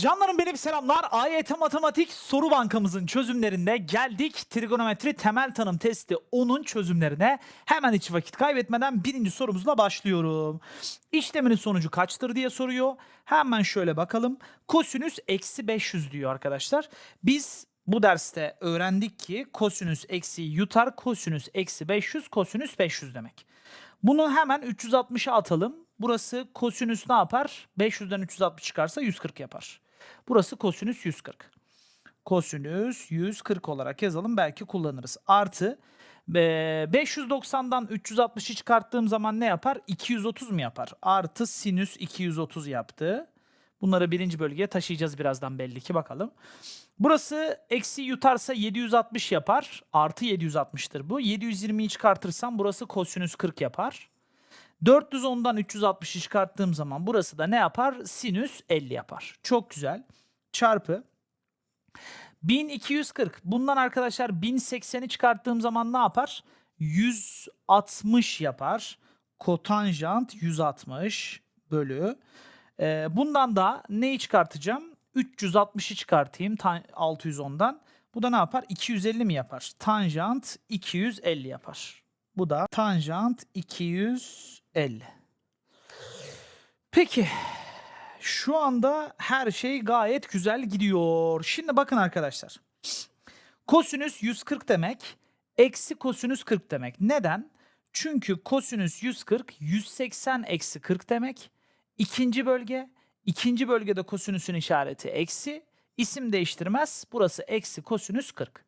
Canlarım benim selamlar. AYT Matematik soru bankamızın çözümlerinde geldik. Trigonometri temel tanım testi 10'un çözümlerine. Hemen hiç vakit kaybetmeden birinci sorumuzla başlıyorum. İşleminin sonucu kaçtır diye soruyor. Hemen şöyle bakalım. Kosinüs eksi 500 diyor arkadaşlar. Biz bu derste öğrendik ki kosinüs eksi yutar kosinüs eksi 500 kosinüs 500 demek. Bunu hemen 360'a atalım. Burası kosinüs ne yapar? 500'den 360 çıkarsa 140 yapar. Burası kosinüs 140. Kosinüs 140 olarak yazalım. Belki kullanırız. Artı e, 590'dan 360'ı çıkarttığım zaman ne yapar? 230 mu yapar? Artı sinüs 230 yaptı. Bunları birinci bölgeye taşıyacağız birazdan belli ki bakalım. Burası eksi yutarsa 760 yapar. Artı 760'tır bu. 720'yi çıkartırsam burası kosinüs 40 yapar. 410'dan 360'ı çıkarttığım zaman burası da ne yapar? Sinüs 50 yapar. Çok güzel. Çarpı 1240. Bundan arkadaşlar 1080'i çıkarttığım zaman ne yapar? 160 yapar. Kotanjant 160 bölü. Ee, bundan da neyi çıkartacağım? 360'ı çıkartayım tan- 610'dan. Bu da ne yapar? 250 mi yapar? Tanjant 250 yapar. Bu da tanjant 250. Peki şu anda her şey gayet güzel gidiyor. Şimdi bakın arkadaşlar. Kosinüs 140 demek, eksi kosinüs 40 demek. Neden? Çünkü kosinüs 140, 180 eksi 40 demek. İkinci bölge, ikinci bölgede kosinüsün işareti eksi. İsim değiştirmez. Burası eksi kosinüs 40.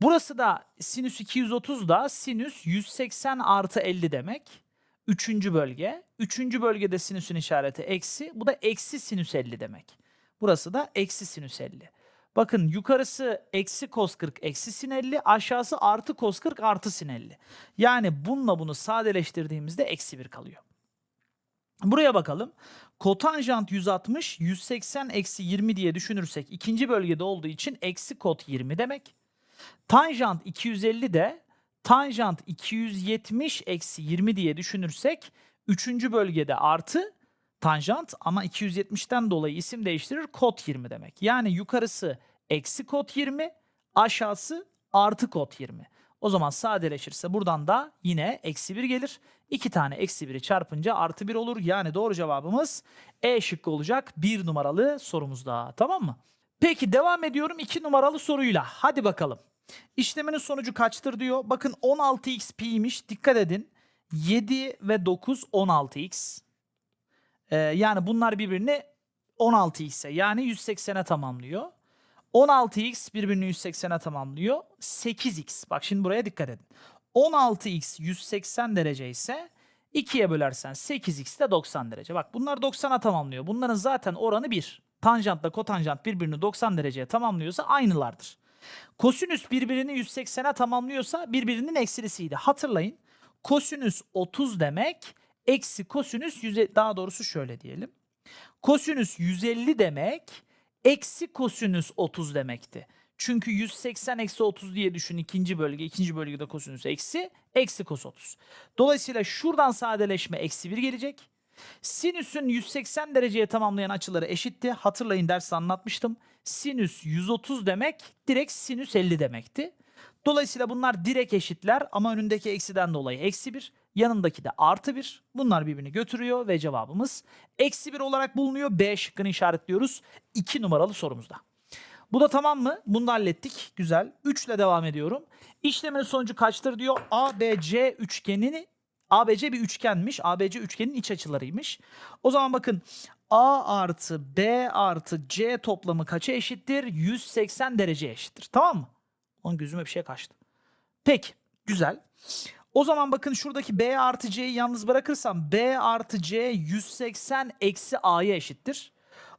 Burası da sinüs 230 da sinüs 180 artı 50 demek. Üçüncü bölge. Üçüncü bölgede sinüsün işareti eksi. Bu da eksi sinüs 50 demek. Burası da eksi sinüs 50. Bakın yukarısı eksi kos 40 eksi sin 50. Aşağısı artı kos 40 artı sin 50. Yani bununla bunu sadeleştirdiğimizde eksi 1 kalıyor. Buraya bakalım. Kotanjant 160, 180 eksi 20 diye düşünürsek ikinci bölgede olduğu için eksi kot 20 demek. Tanjant 250 de tanjant 270 eksi 20 diye düşünürsek üçüncü bölgede artı tanjant ama 270'ten dolayı isim değiştirir kot 20 demek. Yani yukarısı eksi kot 20 aşağısı artı kot 20. O zaman sadeleşirse buradan da yine eksi 1 gelir. İki tane eksi 1'i çarpınca artı 1 olur. Yani doğru cevabımız E şıkkı olacak bir numaralı sorumuzda. Tamam mı? Peki devam ediyorum 2 numaralı soruyla. Hadi bakalım. İşleminin sonucu kaçtır diyor. Bakın 16x pi'ymiş. Dikkat edin. 7 ve 9 16x. Ee, yani bunlar birbirini 16x'e yani 180'e tamamlıyor. 16x birbirini 180'e tamamlıyor. 8x. Bak şimdi buraya dikkat edin. 16x 180 derece ise 2'ye bölersen 8x de 90 derece. Bak bunlar 90'a tamamlıyor. Bunların zaten oranı 1. Tanjantla kotanjant birbirini 90 dereceye tamamlıyorsa aynılardır. Kosinüs birbirini 180'e tamamlıyorsa birbirinin eksilisiydi. Hatırlayın. Kosinüs 30 demek eksi kosinüs 100 daha doğrusu şöyle diyelim. Kosinüs 150 demek eksi kosinüs 30 demekti. Çünkü 180 eksi 30 diye düşün ikinci bölge. ikinci bölgede kosinüs eksi. Eksi kos 30. Dolayısıyla şuradan sadeleşme eksi 1 gelecek. Sinüsün 180 dereceye tamamlayan açıları eşitti. Hatırlayın derste anlatmıştım. Sinüs 130 demek direkt sinüs 50 demekti. Dolayısıyla bunlar direkt eşitler ama önündeki eksiden dolayı eksi 1. Yanındaki de artı 1. Bunlar birbirini götürüyor ve cevabımız eksi 1 olarak bulunuyor. B şıkkını işaretliyoruz 2 numaralı sorumuzda. Bu da tamam mı? Bunu da hallettik. Güzel. 3 ile devam ediyorum. İşlemin sonucu kaçtır diyor. ABC üçgenini ABC bir üçgenmiş. ABC üçgenin iç açılarıymış. O zaman bakın A artı B artı C toplamı kaça eşittir? 180 derece eşittir. Tamam mı? Onun gözüme bir şey kaçtı. Peki. Güzel. O zaman bakın şuradaki B artı C'yi yalnız bırakırsam B artı C 180 eksi A'ya eşittir.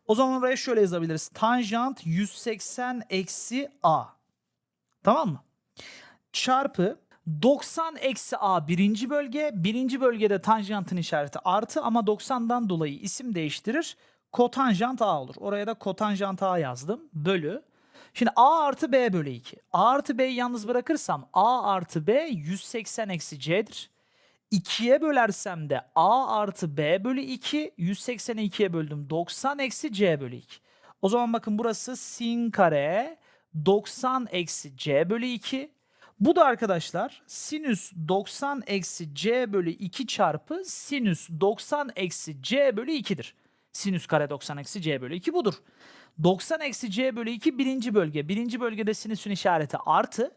O zaman oraya şöyle yazabiliriz. Tanjant 180 eksi A. Tamam mı? Çarpı 90 eksi A birinci bölge. Birinci bölgede tanjantın işareti artı ama 90'dan dolayı isim değiştirir. Kotanjant A olur. Oraya da kotanjant A yazdım. Bölü. Şimdi A artı B bölü 2. A artı B'yi yalnız bırakırsam A artı B 180 eksi C'dir. 2'ye bölersem de A artı B bölü 2 180'i 2'ye böldüm 90 eksi C bölü 2. O zaman bakın burası sin kare 90 eksi c bölü 2. Bu da arkadaşlar sinüs 90 eksi c bölü 2 çarpı sinüs 90 eksi c bölü 2'dir. Sinüs kare 90 eksi c bölü 2 budur. 90 eksi c bölü 2 birinci bölge. Birinci bölgede sinüsün işareti artı.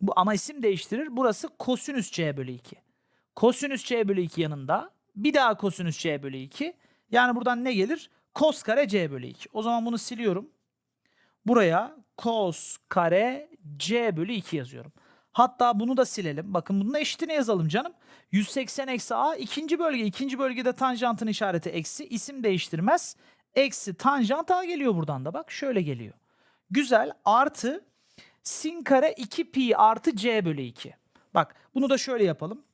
Bu ama isim değiştirir. Burası kosinüs c bölü 2. Kosinüs c bölü 2 yanında bir daha kosinüs c bölü 2. Yani buradan ne gelir? Kos kare c bölü 2. O zaman bunu siliyorum. Buraya kos kare c bölü 2 yazıyorum. Hatta bunu da silelim. Bakın bunun eşitini yazalım canım. 180 eksi a ikinci bölge. ikinci bölgede tanjantın işareti eksi. isim değiştirmez. Eksi tanjant a geliyor buradan da bak. Şöyle geliyor. Güzel. Artı sin kare 2 pi artı c bölü 2. Bak bunu da şöyle yapalım.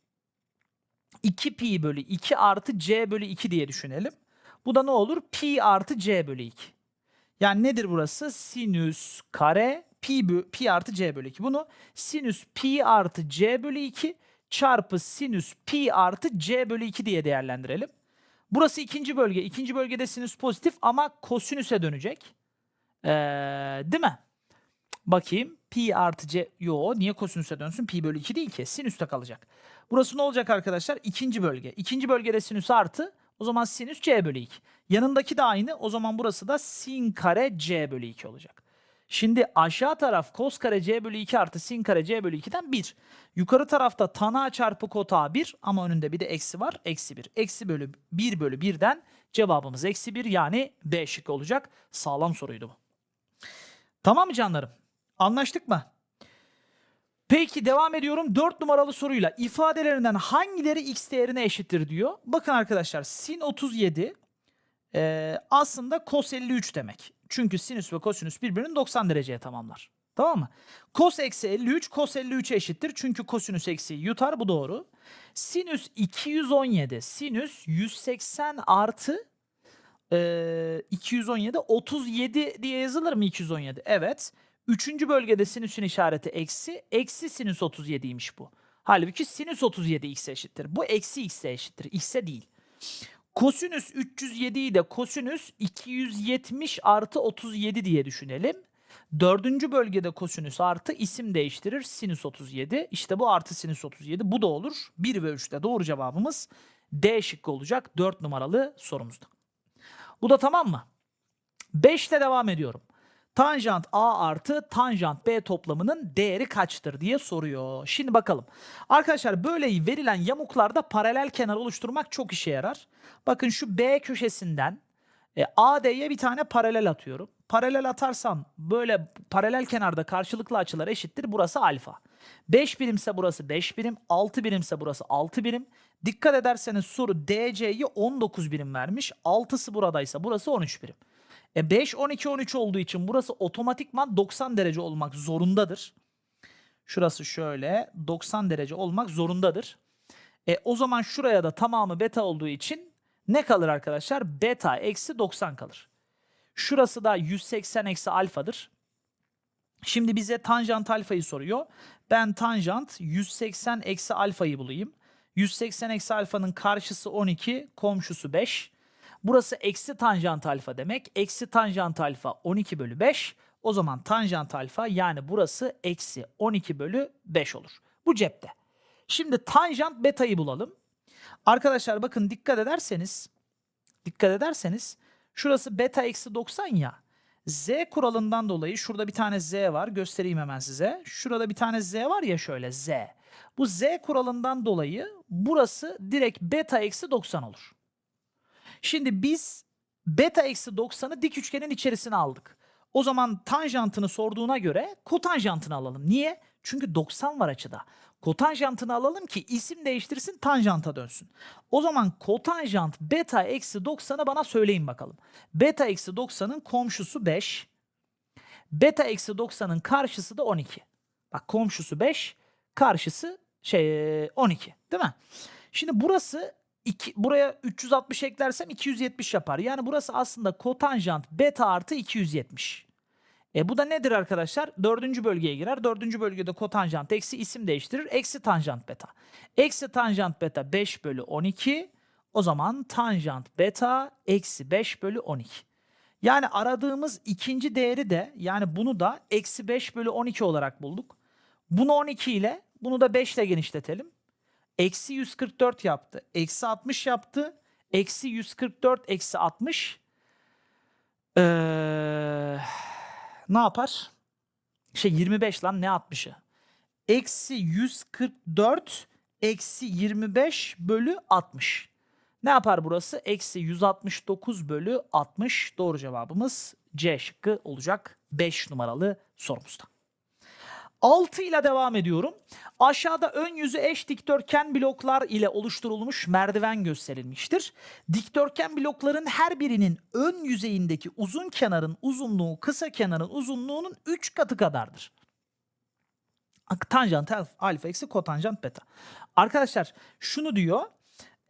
2 pi bölü 2 artı c bölü 2 diye düşünelim. Bu da ne olur? Pi artı c bölü 2. Yani nedir burası? Sinüs kare pi, bö- pi artı c bölü 2. Bunu sinüs pi artı c bölü 2 çarpı sinüs pi artı c bölü 2 diye değerlendirelim. Burası ikinci bölge. İkinci bölgede sinüs pozitif ama kosinüse dönecek. Ee, değil mi? Bakayım. Pi artı c. Yo niye kosinüse dönsün? Pi bölü 2 değil ki. Sinüste kalacak. Burası ne olacak arkadaşlar? İkinci bölge. İkinci bölgede sinüs artı. O zaman sinüs c bölü 2. Yanındaki de aynı. O zaman burası da sin kare c bölü 2 olacak. Şimdi aşağı taraf cos kare c bölü 2 artı sin kare c bölü 2'den 1. Yukarı tarafta tan a çarpı kot a 1 ama önünde bir de eksi var. Eksi 1. Eksi bölü 1 bölü 1'den cevabımız eksi 1 yani B şıkkı olacak. Sağlam soruydu bu. Tamam mı canlarım? Anlaştık mı? Peki devam ediyorum. 4 numaralı soruyla ifadelerinden hangileri x değerine eşittir diyor. Bakın arkadaşlar sin 37 e, aslında cos 53 demek. Çünkü sinüs ve kosinüs birbirini 90 dereceye tamamlar. Tamam mı? Cos eksi 53 cos 53'e eşittir. Çünkü kosinüs eksiği yutar bu doğru. Sinüs 217 sinüs 180 artı e, 217 37 diye yazılır mı 217? Evet. Üçüncü bölgede sinüsün işareti eksi. Eksi sinüs 37'ymiş bu. Halbuki sinüs 37 x'e eşittir. Bu eksi x'e eşittir. X'e değil. Kosinüs 307'yi de kosinüs 270 artı 37 diye düşünelim. Dördüncü bölgede kosinüs artı isim değiştirir. Sinüs 37. İşte bu artı sinüs 37. Bu da olur. 1 ve 3'te doğru cevabımız D şıkkı olacak 4 numaralı sorumuzda. Bu da tamam mı? 5'te devam ediyorum. Tanjant A artı tanjant B toplamının değeri kaçtır diye soruyor. Şimdi bakalım. Arkadaşlar böyle verilen yamuklarda paralel kenar oluşturmak çok işe yarar. Bakın şu B köşesinden e, AD'ye bir tane paralel atıyorum. Paralel atarsam böyle paralel kenarda karşılıklı açılar eşittir. Burası alfa. 5 birimse burası 5 birim. 6 birimse burası 6 birim. Dikkat ederseniz soru DC'yi 19 birim vermiş. 6'sı buradaysa burası 13 birim. E 5, 12, 13 olduğu için burası otomatikman 90 derece olmak zorundadır. Şurası şöyle 90 derece olmak zorundadır. E o zaman şuraya da tamamı beta olduğu için ne kalır arkadaşlar? Beta eksi 90 kalır. Şurası da 180 eksi alfadır. Şimdi bize tanjant alfayı soruyor. Ben tanjant 180 eksi alfayı bulayım. 180 eksi alfanın karşısı 12, komşusu 5. Burası eksi tanjant alfa demek. Eksi tanjant alfa 12 bölü 5. O zaman tanjant alfa yani burası eksi 12 bölü 5 olur. Bu cepte. Şimdi tanjant beta'yı bulalım. Arkadaşlar bakın dikkat ederseniz dikkat ederseniz şurası beta eksi 90 ya. Z kuralından dolayı şurada bir tane Z var. Göstereyim hemen size. Şurada bir tane Z var ya şöyle Z. Bu Z kuralından dolayı burası direkt beta eksi 90 olur. Şimdi biz beta eksi 90'ı dik üçgenin içerisine aldık. O zaman tanjantını sorduğuna göre kotanjantını alalım. Niye? Çünkü 90 var açıda. Kotanjantını alalım ki isim değiştirsin tanjanta dönsün. O zaman kotanjant beta eksi 90'ı bana söyleyin bakalım. Beta eksi 90'ın komşusu 5. Beta eksi 90'ın karşısı da 12. Bak komşusu 5, karşısı şey 12 değil mi? Şimdi burası iki, buraya 360 eklersem 270 yapar. Yani burası aslında kotanjant beta artı 270. E bu da nedir arkadaşlar? Dördüncü bölgeye girer. Dördüncü bölgede kotanjant eksi isim değiştirir. Eksi tanjant beta. Eksi tanjant beta 5 bölü 12. O zaman tanjant beta eksi 5 bölü 12. Yani aradığımız ikinci değeri de yani bunu da eksi 5 bölü 12 olarak bulduk. Bunu 12 ile bunu da 5 ile genişletelim. Eksi 144 yaptı. Eksi 60 yaptı. Eksi 144 eksi 60. Ee, ne yapar? Şey 25 lan ne 60'ı? Eksi 144 eksi 25 bölü 60. Ne yapar burası? Eksi 169 bölü 60. Doğru cevabımız C şıkkı olacak 5 numaralı sorumuzda. 6 ile devam ediyorum. Aşağıda ön yüzü eş dikdörtgen bloklar ile oluşturulmuş merdiven gösterilmiştir. Dikdörtgen blokların her birinin ön yüzeyindeki uzun kenarın uzunluğu kısa kenarın uzunluğunun 3 katı kadardır. Tanjant alfa, eksi kotanjant beta. Arkadaşlar şunu diyor.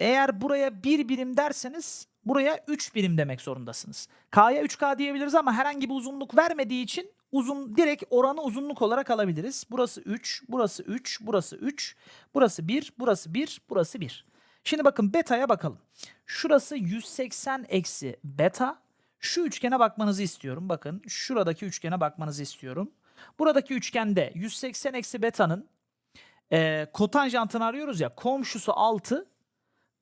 Eğer buraya 1 birim derseniz buraya 3 birim demek zorundasınız. K'ya 3K diyebiliriz ama herhangi bir uzunluk vermediği için uzun direkt oranı uzunluk olarak alabiliriz. Burası 3, burası 3, burası 3, burası 1, burası 1, burası 1. Şimdi bakın beta'ya bakalım. Şurası 180 eksi beta. Şu üçgene bakmanızı istiyorum. Bakın şuradaki üçgene bakmanızı istiyorum. Buradaki üçgende 180 eksi beta'nın e, kotanjantını arıyoruz ya komşusu 6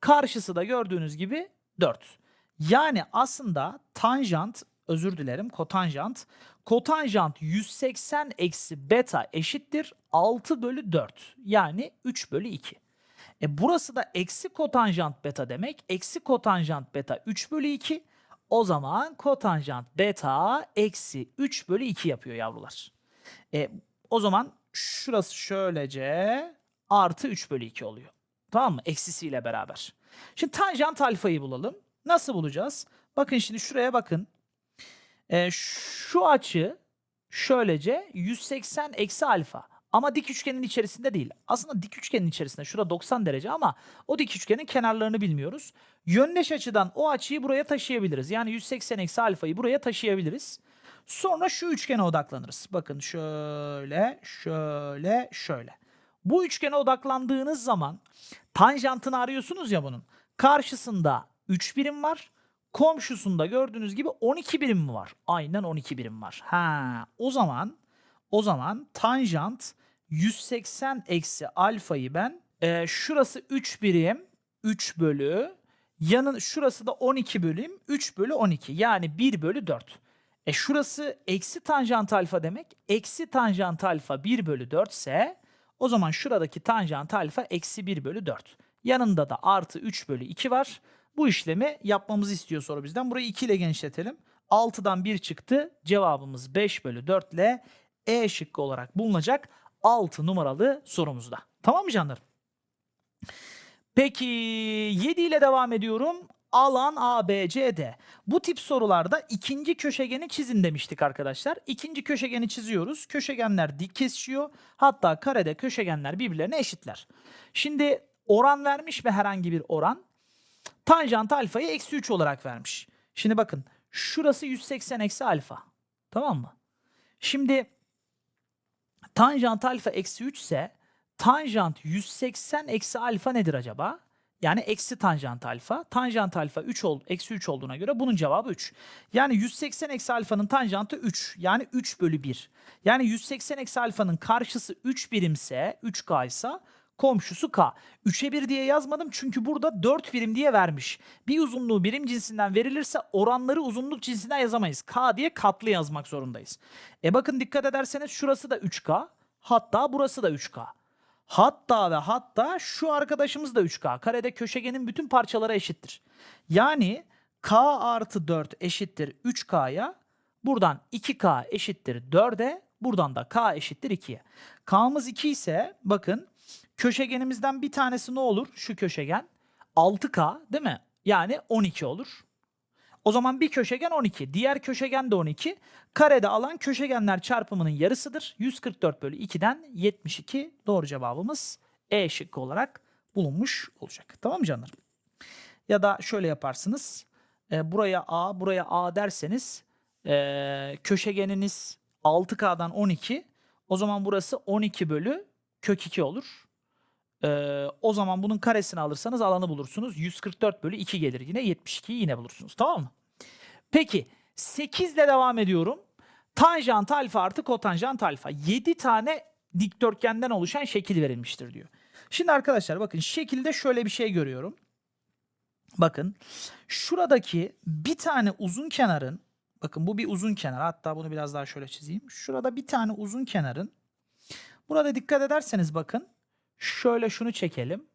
karşısı da gördüğünüz gibi 4. Yani aslında tanjant özür dilerim kotanjant kotanjant 180 eksi beta eşittir 6 bölü 4 yani 3 bölü 2. E burası da eksi kotanjant beta demek. Eksi kotanjant beta 3 bölü 2. O zaman kotanjant beta eksi 3 bölü 2 yapıyor yavrular. E, o zaman şurası şöylece artı 3 bölü 2 oluyor. Tamam mı? Eksisiyle beraber. Şimdi tanjant alfayı bulalım. Nasıl bulacağız? Bakın şimdi şuraya bakın. E, şu açı şöylece 180 eksi alfa. Ama dik üçgenin içerisinde değil. Aslında dik üçgenin içerisinde. Şurada 90 derece ama o dik üçgenin kenarlarını bilmiyoruz. Yöndeş açıdan o açıyı buraya taşıyabiliriz. Yani 180 eksi alfayı buraya taşıyabiliriz. Sonra şu üçgene odaklanırız. Bakın şöyle, şöyle, şöyle. Bu üçgene odaklandığınız zaman tanjantını arıyorsunuz ya bunun. Karşısında 3 birim var. Komşusunda gördüğünüz gibi 12 birim mi var? Aynen 12 birim var. Ha, o zaman o zaman tanjant 180 eksi alfayı ben e, şurası 3 birim 3 bölü yanın şurası da 12 bölüm 3 bölü 12 yani 1 bölü 4. E şurası eksi tanjant alfa demek. Eksi tanjant alfa 1 bölü 4 ise o zaman şuradaki tanjant alfa eksi 1 bölü 4. Yanında da artı 3 bölü 2 var. Bu işlemi yapmamızı istiyor soru bizden. Burayı 2 ile genişletelim. 6'dan 1 çıktı. Cevabımız 5 bölü 4 ile E şıkkı olarak bulunacak 6 numaralı sorumuzda. Tamam mı canlarım? Peki 7 ile devam ediyorum. Alan ABCD. Bu tip sorularda ikinci köşegeni çizin demiştik arkadaşlar. İkinci köşegeni çiziyoruz. Köşegenler dik kesişiyor. Hatta karede köşegenler birbirlerine eşitler. Şimdi oran vermiş ve herhangi bir oran. Tanjant alfayı eksi 3 olarak vermiş. Şimdi bakın şurası 180 eksi alfa. Tamam mı? Şimdi tanjant alfa eksi 3 ise tanjant 180 eksi alfa nedir acaba? Yani eksi tanjant alfa. Tanjant alfa 3 ol, eksi 3 olduğuna göre bunun cevabı 3. Yani 180 eksi alfanın tanjantı 3. Yani 3 bölü 1. Yani 180 eksi alfanın karşısı 3 birimse 3K ise komşusu K. 3'e 1 diye yazmadım çünkü burada 4 birim diye vermiş. Bir uzunluğu birim cinsinden verilirse oranları uzunluk cinsinden yazamayız. K diye katlı yazmak zorundayız. E bakın dikkat ederseniz şurası da 3K. Hatta burası da 3K. Hatta ve hatta şu arkadaşımız da 3K. Karede köşegenin bütün parçaları eşittir. Yani K artı 4 eşittir 3K'ya. Buradan 2K eşittir 4'e. Buradan da K eşittir 2'ye. K'mız 2 ise bakın köşegenimizden bir tanesi ne olur? Şu köşegen 6K değil mi? Yani 12 olur. O zaman bir köşegen 12. Diğer köşegen de 12. Karede alan köşegenler çarpımının yarısıdır. 144 bölü 2'den 72 doğru cevabımız E şıkkı olarak bulunmuş olacak. Tamam mı canlarım? Ya da şöyle yaparsınız. E, buraya A, buraya A derseniz e, köşegeniniz 6K'dan 12. O zaman burası 12 bölü kök 2 olur. Ee, o zaman bunun karesini alırsanız alanı bulursunuz. 144 bölü 2 gelir yine. 72'yi yine bulursunuz. Tamam mı? Peki 8 ile devam ediyorum. Tanjant alfa artı kotanjant alfa. 7 tane dikdörtgenden oluşan şekil verilmiştir diyor. Şimdi arkadaşlar bakın şekilde şöyle bir şey görüyorum. Bakın şuradaki bir tane uzun kenarın bakın bu bir uzun kenar hatta bunu biraz daha şöyle çizeyim. Şurada bir tane uzun kenarın burada dikkat ederseniz bakın şöyle şunu çekelim.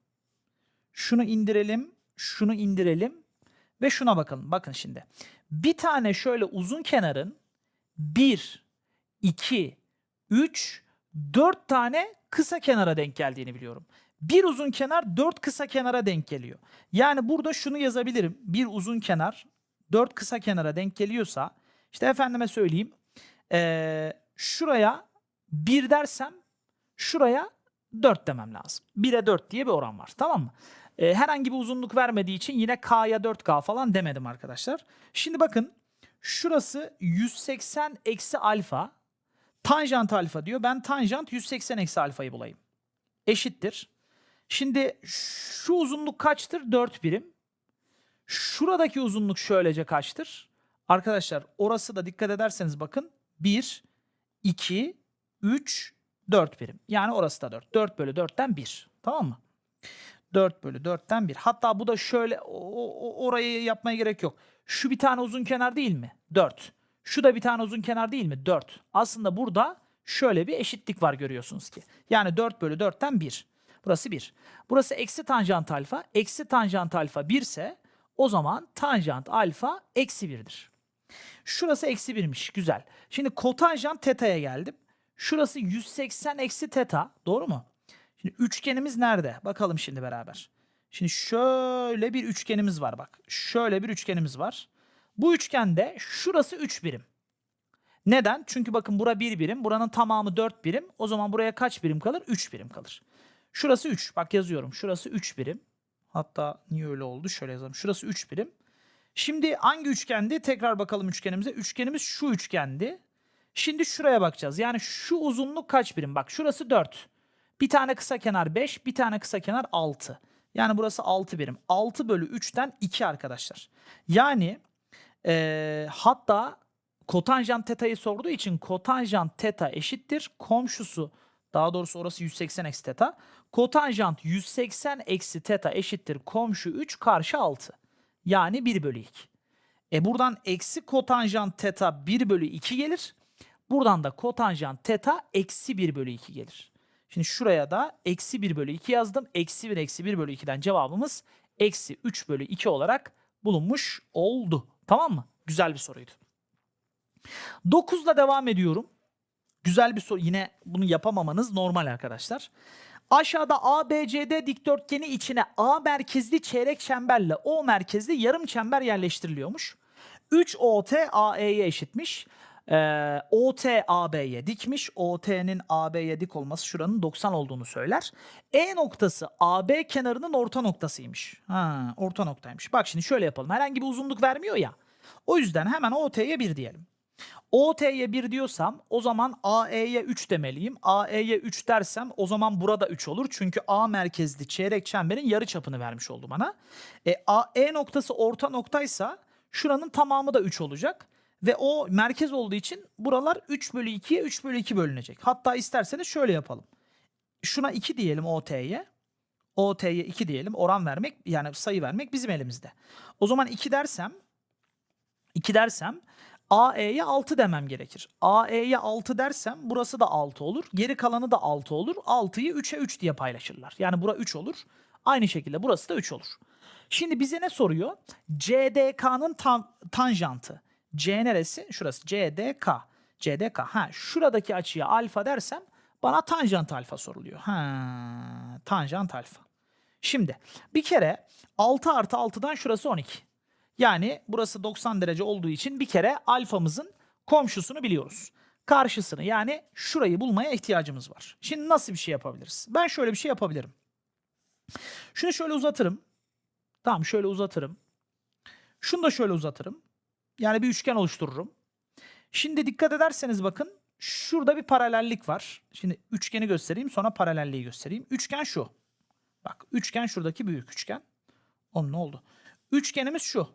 Şunu indirelim, şunu indirelim ve şuna bakalım. Bakın şimdi. Bir tane şöyle uzun kenarın 1, 2, 3, 4 tane kısa kenara denk geldiğini biliyorum. Bir uzun kenar 4 kısa kenara denk geliyor. Yani burada şunu yazabilirim. Bir uzun kenar 4 kısa kenara denk geliyorsa işte efendime söyleyeyim eee, şuraya 1 dersem şuraya 4 demem lazım. 1'e 4 diye bir oran var tamam mı? Eee, herhangi bir uzunluk vermediği için yine K'ya 4K falan demedim arkadaşlar. Şimdi bakın şurası 180 eksi alfa tanjant alfa diyor. Ben tanjant 180 eksi alfayı bulayım. Eşittir. Şimdi şu uzunluk kaçtır? 4 birim. Şuradaki uzunluk şöylece kaçtır? Arkadaşlar orası da dikkat ederseniz bakın 1, 2, 3, 4 birim. Yani orası da 4. 4 bölü 4'ten 1. Tamam mı? 4 bölü 4'ten 1. Hatta bu da şöyle o- o- orayı yapmaya gerek yok. Şu bir tane uzun kenar değil mi? 4. Şu da bir tane uzun kenar değil mi? 4. Aslında burada şöyle bir eşitlik var görüyorsunuz ki. Yani 4 bölü 4'ten 1. Burası 1. Burası eksi tanjant alfa. Eksi tanjant alfa 1 ise o zaman tanjant alfa eksi 1'dir. Şurası eksi 1'miş. Güzel. Şimdi kotanjant teta'ya geldim. Şurası 180 eksi teta. Doğru mu? Şimdi üçgenimiz nerede? Bakalım şimdi beraber. Şimdi şöyle bir üçgenimiz var bak. Şöyle bir üçgenimiz var. Bu üçgende şurası 3 birim. Neden? Çünkü bakın bura 1 birim. Buranın tamamı 4 birim. O zaman buraya kaç birim kalır? 3 birim kalır. Şurası 3. Bak yazıyorum. Şurası 3 birim. Hatta niye öyle oldu? Şöyle yazalım. Şurası 3 birim. Şimdi hangi üçgendi? Tekrar bakalım üçgenimize. Üçgenimiz şu üçgendi. Şimdi şuraya bakacağız. Yani şu uzunluk kaç birim? Bak şurası 4. Bir tane kısa kenar 5, bir tane kısa kenar 6. Yani burası 6 birim. 6 bölü 3'ten 2 arkadaşlar. Yani eee, hatta kotanjant teta'yı sorduğu için kotanjant teta eşittir. Komşusu daha doğrusu orası 180 eksi teta. Kotanjant 180 eksi teta eşittir. Komşu 3 karşı 6. Yani 1 bölü 2. E buradan eksi kotanjant teta 1 bölü 2 gelir. Buradan da kotanjant teta eksi 1 bölü 2 gelir. Şimdi şuraya da eksi 1 bölü 2 yazdım. Eksi 1 eksi 1 bölü 2'den cevabımız eksi 3 bölü 2 olarak bulunmuş oldu. Tamam mı? Güzel bir soruydu. 9'la devam ediyorum. Güzel bir soru. Yine bunu yapamamanız normal arkadaşlar. Aşağıda ABCD dikdörtgeni içine A merkezli çeyrek çemberle O merkezli yarım çember yerleştiriliyormuş. 3 OT AE'ye eşitmiş. Ee, OT AB'ye dikmiş. OT'nin AB'ye dik olması şuranın 90 olduğunu söyler. E noktası AB kenarının orta noktasıymış. Ha, orta noktaymış. Bak şimdi şöyle yapalım. Herhangi bir uzunluk vermiyor ya. O yüzden hemen OT'ye 1 diyelim. OT'ye 1 diyorsam o zaman AE'ye 3 demeliyim. AE'ye 3 dersem o zaman burada 3 olur. Çünkü A merkezli çeyrek çemberin yarı çapını vermiş oldu bana. E, A, E noktası orta noktaysa şuranın tamamı da 3 olacak. Ve o merkez olduğu için buralar 3 bölü 2'ye 3 bölü 2 bölünecek. Hatta isterseniz şöyle yapalım. Şuna 2 diyelim OT'ye. OT'ye 2 diyelim. Oran vermek yani sayı vermek bizim elimizde. O zaman 2 dersem 2 dersem AE'ye 6 demem gerekir. AE'ye 6 dersem burası da 6 olur. Geri kalanı da 6 olur. 6'yı 3'e 3 diye paylaşırlar. Yani bura 3 olur. Aynı şekilde burası da 3 olur. Şimdi bize ne soruyor? CDK'nın tan- tanjantı. C neresi? Şurası CDK. CDK. Ha şuradaki açıya alfa dersem bana tanjant alfa soruluyor. Ha tanjant alfa. Şimdi bir kere 6 artı 6'dan şurası 12. Yani burası 90 derece olduğu için bir kere alfamızın komşusunu biliyoruz. Karşısını yani şurayı bulmaya ihtiyacımız var. Şimdi nasıl bir şey yapabiliriz? Ben şöyle bir şey yapabilirim. Şunu şöyle uzatırım. Tamam şöyle uzatırım. Şunu da şöyle uzatırım. Yani bir üçgen oluştururum. Şimdi dikkat ederseniz bakın şurada bir paralellik var. Şimdi üçgeni göstereyim sonra paralelliği göstereyim. Üçgen şu. Bak üçgen şuradaki büyük üçgen. Onun ne oldu? Üçgenimiz şu.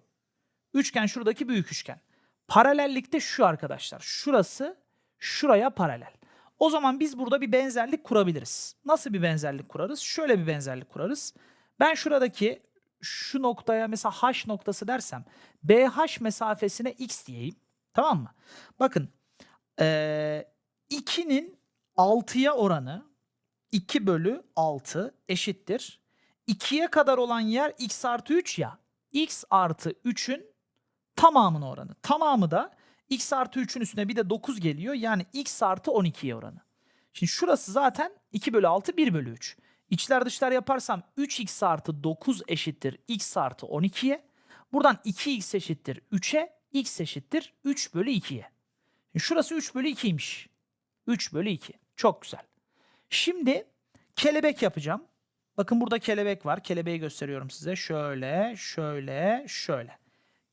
Üçgen şuradaki büyük üçgen. Paralellik de şu arkadaşlar. Şurası şuraya paralel. O zaman biz burada bir benzerlik kurabiliriz. Nasıl bir benzerlik kurarız? Şöyle bir benzerlik kurarız. Ben şuradaki şu noktaya mesela h noktası dersem BH mesafesine x diyeyim. Tamam mı? Bakın eee 2'nin 6'ya oranı 2 bölü 6 eşittir. 2'ye kadar olan yer x artı 3 ya. x artı 3'ün tamamının oranı. Tamamı da x artı 3'ün üstüne bir de 9 geliyor. Yani x artı 12'ye oranı. Şimdi şurası zaten 2 bölü 6 1 bölü 3. İçler dışlar yaparsam 3x artı 9 eşittir x artı 12'ye. Buradan 2x eşittir 3'e. x eşittir 3 bölü 2'ye. Şimdi şurası 3 bölü 2'ymiş. 3 bölü 2. Çok güzel. Şimdi kelebek yapacağım. Bakın burada kelebek var. Kelebeği gösteriyorum size. Şöyle, şöyle, şöyle.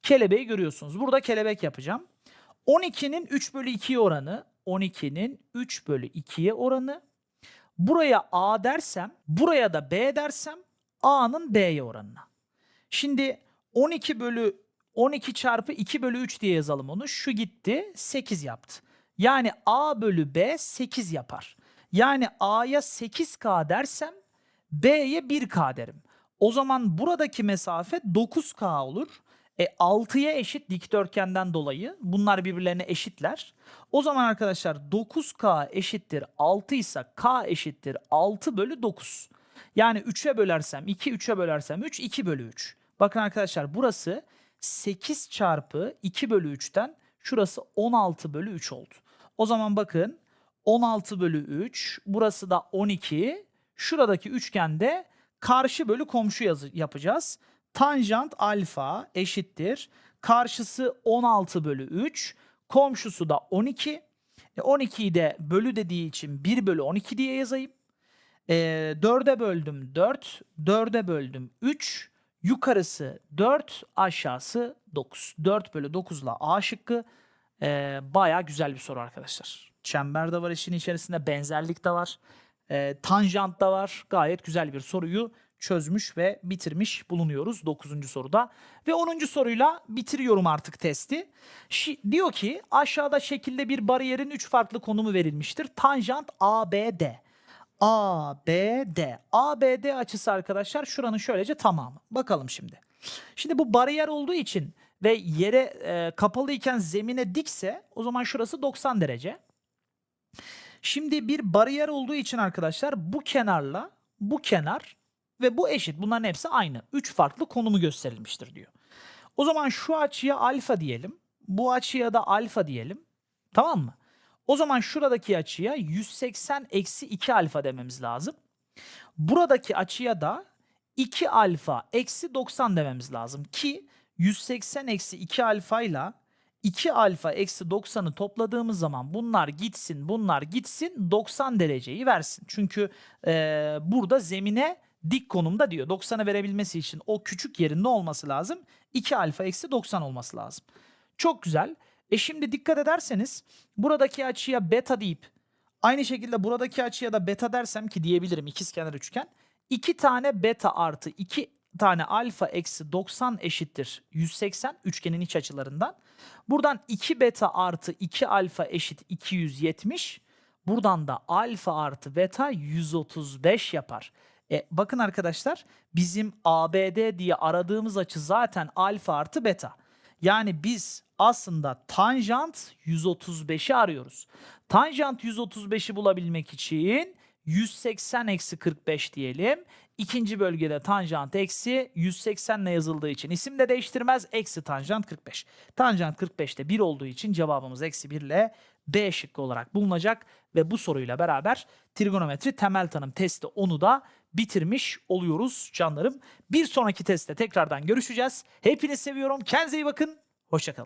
Kelebeği görüyorsunuz. Burada kelebek yapacağım. 12'nin 3 bölü 2'ye oranı. 12'nin 3 bölü 2'ye oranı. Buraya A dersem, buraya da B dersem A'nın B'ye oranına. Şimdi 12 bölü 12 çarpı 2 bölü 3 diye yazalım onu. Şu gitti 8 yaptı. Yani A bölü B 8 yapar. Yani A'ya 8K dersem B'ye 1K derim. O zaman buradaki mesafe 9K olur. E 6'ya eşit dikdörtgenden dolayı bunlar birbirlerine eşitler. O zaman arkadaşlar 9K eşittir 6 ise K eşittir 6 bölü 9. Yani 3'e bölersem 2, 3'e bölersem 3, 2 bölü 3. Bakın arkadaşlar burası 8 çarpı 2 bölü 3'ten şurası 16 bölü 3 oldu. O zaman bakın 16 bölü 3 burası da 12. Şuradaki üçgende karşı bölü komşu yazı yapacağız. Tanjant alfa eşittir. Karşısı 16 bölü 3. Komşusu da 12. E 12'yi de bölü dediği için 1 bölü 12 diye yazayım. E, 4'e böldüm 4. 4'e böldüm 3. Yukarısı 4, aşağısı 9. 4 bölü 9 ile A şıkkı. E, Baya güzel bir soru arkadaşlar. Çember de var işin içerisinde, benzerlik de var. E, tanjant da var. Gayet güzel bir soruyu çözmüş ve bitirmiş bulunuyoruz 9. soruda. Ve 10. soruyla bitiriyorum artık testi. Şi- diyor ki aşağıda şekilde bir bariyerin 3 farklı konumu verilmiştir. Tanjant ABD. ABD. ABD açısı arkadaşlar şuranın şöylece tamamı. Bakalım şimdi. Şimdi bu bariyer olduğu için ve yere e, kapalı iken zemine dikse o zaman şurası 90 derece. Şimdi bir bariyer olduğu için arkadaşlar bu kenarla bu kenar ve bu eşit. Bunların hepsi aynı. 3 farklı konumu gösterilmiştir diyor. O zaman şu açıya alfa diyelim. Bu açıya da alfa diyelim. Tamam mı? O zaman şuradaki açıya 180 eksi 2 alfa dememiz lazım. Buradaki açıya da 2 alfa eksi 90 dememiz lazım. Ki 180 eksi 2 alfa ile 2 alfa eksi 90'ı topladığımız zaman bunlar gitsin bunlar gitsin 90 dereceyi versin. Çünkü eee, burada zemine dik konumda diyor. 90'ı verebilmesi için o küçük yerin ne olması lazım? 2 alfa eksi 90 olması lazım. Çok güzel. E şimdi dikkat ederseniz buradaki açıya beta deyip aynı şekilde buradaki açıya da beta dersem ki diyebilirim ikizkenar üçgen. 2 tane beta artı 2 tane alfa eksi 90 eşittir 180 üçgenin iç açılarından. Buradan 2 beta artı 2 alfa eşit 270. Buradan da alfa artı beta 135 yapar. E, bakın arkadaşlar bizim ABD diye aradığımız açı zaten alfa artı beta. Yani biz aslında tanjant 135'i arıyoruz. Tanjant 135'i bulabilmek için 180 eksi 45 diyelim. İkinci bölgede tanjant eksi 180 ile yazıldığı için isim de değiştirmez. Eksi tanjant 45. Tanjant 45'te 1 olduğu için cevabımız eksi 1 ile B şıkkı olarak bulunacak. Ve bu soruyla beraber trigonometri temel tanım testi 10'u da bitirmiş oluyoruz canlarım. Bir sonraki testte tekrardan görüşeceğiz. Hepinizi seviyorum. Kendinize iyi bakın. Hoşçakalın.